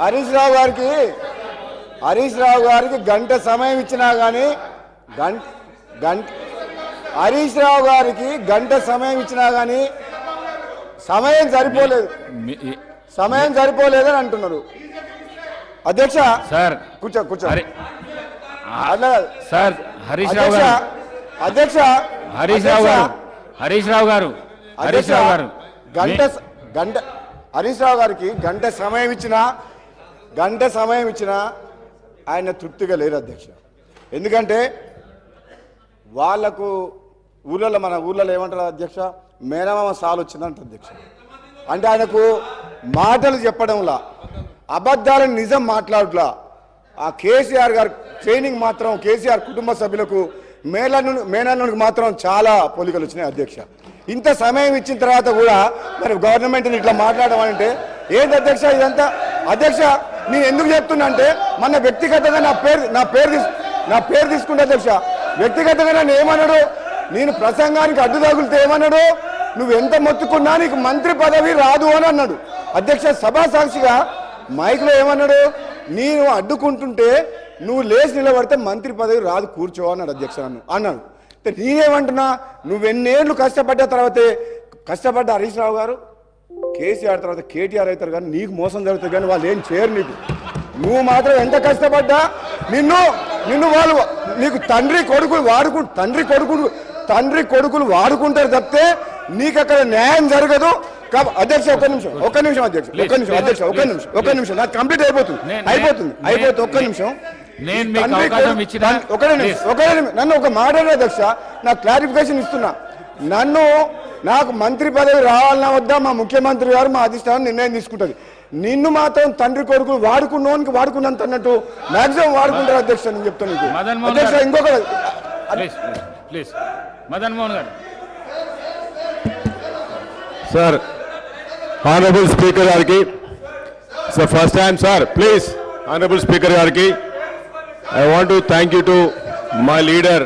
హరీష్ రావు గారికి హరీష్ రావు గారికి గంట సమయం ఇచ్చినా కానీ గంట గంట హరీష్ రావు గారికి గంట సమయం ఇచ్చినా కానీ సమయం సరిపోలేదు. సమయం సరిపోలేదని అంటున్నారు. అధ్యక్ష సార్ కూర్చో కూర్చో. సార్ హరీష్ రావు అధ్యక్ష గారు. అధ్యక్ష హరీష్ రావు గారు హరీష్ రావు గారు హరీష్ రావు గారు. గంట గంట హరీష్ రావు గారికి గంట సమయం ఇచ్చిన గంట సమయం ఇచ్చిన ఆయన తృప్తిగా లేరు అధ్యక్ష. ఎందుకంటే వాళ్ళకు ఊళ్ళలో మన ఊళ్ళలో ఏమంటారు అధ్యక్ష? మేనమామ సాలు వచ్చిందంట అధ్యక్ష. అంటే ఆయనకు మాటలు చెప్పడంలా అబద్ధాలను నిజం మాట్లాడట్లా. ఆ కేసీఆర్ గారు ట్రైనింగ్ మాత్రం కేసీఆర్ కుటుంబ సభ్యులకు మేనల్లు మేనల్లునికి మాత్రం చాలా పోలికలు వచ్చినాయి అధ్యక్ష. ఇంత సమయం ఇచ్చిన తర్వాత కూడా మరి గవర్నమెంట్ని ఇట్లా మాట్లాడడం అంటే ఏంటి అధ్యక్ష ఇదంతా? అధ్యక్ష నేను ఎందుకు చెప్తున్నా అంటే మన వ్యక్తిగతంగా నా పేరు నా పేరు తీసు నా పేరు తీసుకుంటా అధ్యక్ష వ్యక్తిగతంగా నన్ను ఏమన్నాడు? నేను ప్రసంగానికి అడ్డు తగులితే ఏమన్నాడు? నువ్వు ఎంత మొత్తుకున్నా నీకు మంత్రి పదవి రాదు అని అన్నాడు. అధ్యక్ష సభా సాక్షిగా మైక్లో ఏమన్నాడు? నేను అడ్డుకుంటుంటే నువ్వు లేచి నిలబడితే మంత్రి పదవి రాదు కూర్చో అన్నాడు అధ్యక్ష నన్ను. అన్నాడు. నేనేమంటున్నా? నువ్వెన్నేళ్ళు కష్టపడ్డ తర్వాతే కష్టపడ్డ హరీష్ రావు గారు కేసీఆర్ తర్వాత కేటీఆర్ అవుతారు కానీ నీకు మోసం జరుగుతుంది కానీ వాళ్ళు ఏం చేయరు నీకు. నువ్వు మాత్రం ఎంత కష్టపడ్డా? నిన్ను నిన్ను వాళ్ళు నీకు తండ్రి కొడుకులు వాడుకు తండ్రి కొడుకులు తండ్రి కొడుకులు వాడుకుంటారు తప్పితే నీకు అక్కడ న్యాయం జరగదు. అధ్యక్ష ఒక్క నిమిషం ఒక్క నిమిషం అధ్యక్ష ఒక్క నిమిషం అధ్యక్ష ఒక్క నిమిషం ఒక్క నిమిషం నాకు కంప్లీట్ అయిపోతుంది. అయిపోతుంది అయిపోతుంది ఒక్క నిమిషం. ఒకటే నిమిషం ఒకటే నిమిషం నన్ను ఒక మాట అధ్యక్ష? నాకు క్లారిఫికేషన్ ఇస్తున్నా. నన్ను నాకు మంత్రి పదవి రావాలన్నా వద్దా? మా ముఖ్యమంత్రి గారు మా అధిష్టానం నిర్ణయం తీసుకుంటది. నిన్ను మాత్రం తండ్రి కొడుకులు వాడుకున్నోనికి వాడుకున్నంత అన్నట్టు మాక్సిమం వాడుకుంటారు అధ్యక్ష నేను చెప్తాను నీకు. మదన్ మోహన్ అధ్యక్ష గారు. ఇంకొక please please Madan Mohan garu. Sir honourable speaker గారికి sir first time sir please honourable speaker గారికి I want to thank you to my leader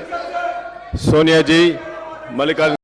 Soniaji Mallikarjuna